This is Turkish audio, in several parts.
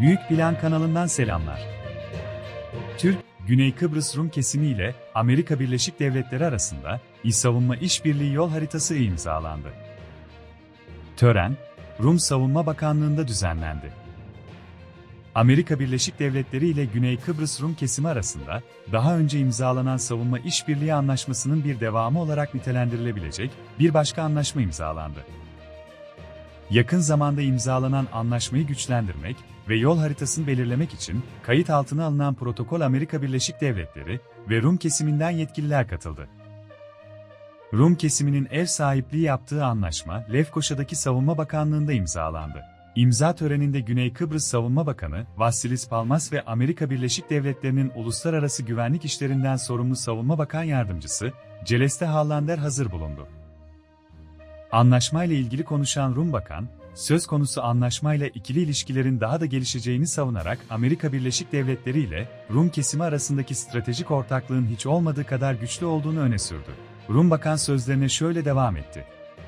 Büyük Plan kanalından selamlar. Türk, Güney Kıbrıs Rum kesimi ile Amerika Birleşik Devletleri arasında İ Savunma İşbirliği yol haritası imzalandı. Tören, Rum Savunma Bakanlığı'nda düzenlendi. Amerika Birleşik Devletleri ile Güney Kıbrıs Rum kesimi arasında daha önce imzalanan savunma işbirliği anlaşmasının bir devamı olarak nitelendirilebilecek bir başka anlaşma imzalandı. Yakın zamanda imzalanan anlaşmayı güçlendirmek ve yol haritasını belirlemek için kayıt altına alınan protokol Amerika Birleşik Devletleri ve Rum kesiminden yetkililer katıldı. Rum kesiminin ev sahipliği yaptığı anlaşma Lefkoşa'daki Savunma Bakanlığı'nda imzalandı. İmza töreninde Güney Kıbrıs Savunma Bakanı Vassilis Palmas ve Amerika Birleşik Devletleri'nin uluslararası güvenlik işlerinden sorumlu Savunma Bakan Yardımcısı Celeste Hallander hazır bulundu. Anlaşmayla ilgili konuşan Rum Bakan, söz konusu anlaşmayla ikili ilişkilerin daha da gelişeceğini savunarak Amerika Birleşik Devletleri ile Rum kesimi arasındaki stratejik ortaklığın hiç olmadığı kadar güçlü olduğunu öne sürdü. Rum Bakan sözlerine şöyle devam etti.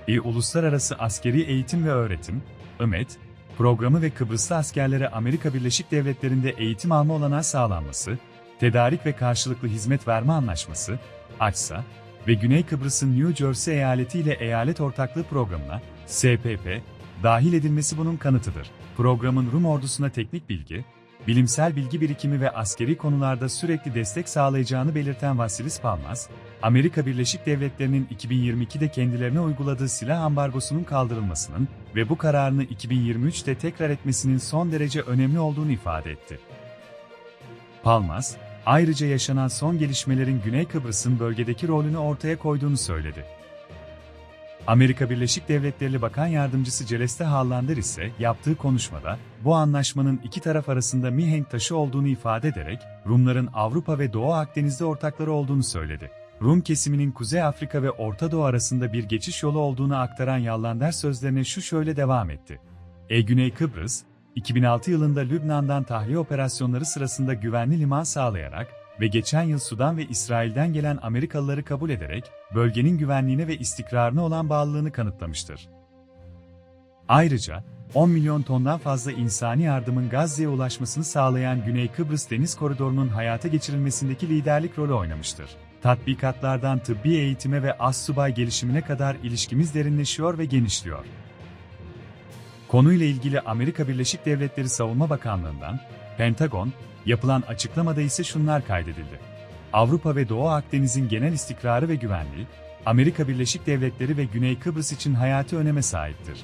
E, Uluslararası Askeri Eğitim ve Öğretim, IMET, programı ve Kıbrıslı askerlere Amerika Birleşik Devletleri'nde eğitim alma olanağı sağlanması, tedarik ve karşılıklı hizmet verme anlaşması, AÇSA ve Güney Kıbrıs'ın New Jersey eyaleti ile eyalet ortaklığı programına, SPP, dahil edilmesi bunun kanıtıdır. Programın Rum ordusuna teknik bilgi, bilimsel bilgi birikimi ve askeri konularda sürekli destek sağlayacağını belirten Vasilis Palmas, Amerika Birleşik Devletleri'nin 2022'de kendilerine uyguladığı silah ambargosunun kaldırılmasının ve bu kararını 2023'te tekrar etmesinin son derece önemli olduğunu ifade etti. Palmas, ayrıca yaşanan son gelişmelerin Güney Kıbrıs'ın bölgedeki rolünü ortaya koyduğunu söyledi. Amerika Birleşik Devletleri Bakan Yardımcısı Celeste Hallander ise yaptığı konuşmada bu anlaşmanın iki taraf arasında mihenk taşı olduğunu ifade ederek Rumların Avrupa ve Doğu Akdeniz'de ortakları olduğunu söyledi. Rum kesiminin Kuzey Afrika ve Orta Doğu arasında bir geçiş yolu olduğunu aktaran Yallander sözlerine şu şöyle devam etti. E Güney Kıbrıs, 2006 yılında Lübnan'dan tahliye operasyonları sırasında güvenli liman sağlayarak ve geçen yıl Sudan ve İsrail'den gelen Amerikalıları kabul ederek bölgenin güvenliğine ve istikrarına olan bağlılığını kanıtlamıştır. Ayrıca 10 milyon tondan fazla insani yardımın Gazze'ye ulaşmasını sağlayan Güney Kıbrıs Deniz Koridoru'nun hayata geçirilmesindeki liderlik rolü oynamıştır. Tatbikatlardan tıbbi eğitime ve assubay gelişimine kadar ilişkimiz derinleşiyor ve genişliyor. Konuyla ilgili Amerika Birleşik Devletleri Savunma Bakanlığı'ndan, Pentagon, yapılan açıklamada ise şunlar kaydedildi. Avrupa ve Doğu Akdeniz'in genel istikrarı ve güvenliği, Amerika Birleşik Devletleri ve Güney Kıbrıs için hayati öneme sahiptir.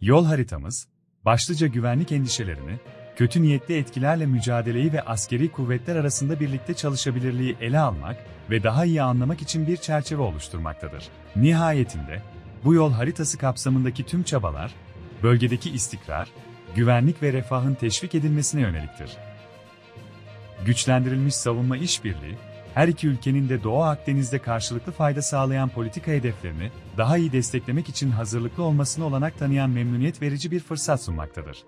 Yol haritamız, başlıca güvenlik endişelerini, kötü niyetli etkilerle mücadeleyi ve askeri kuvvetler arasında birlikte çalışabilirliği ele almak ve daha iyi anlamak için bir çerçeve oluşturmaktadır. Nihayetinde, bu yol haritası kapsamındaki tüm çabalar, bölgedeki istikrar, güvenlik ve refahın teşvik edilmesine yöneliktir. Güçlendirilmiş savunma işbirliği, her iki ülkenin de Doğu Akdeniz'de karşılıklı fayda sağlayan politika hedeflerini daha iyi desteklemek için hazırlıklı olmasına olanak tanıyan memnuniyet verici bir fırsat sunmaktadır.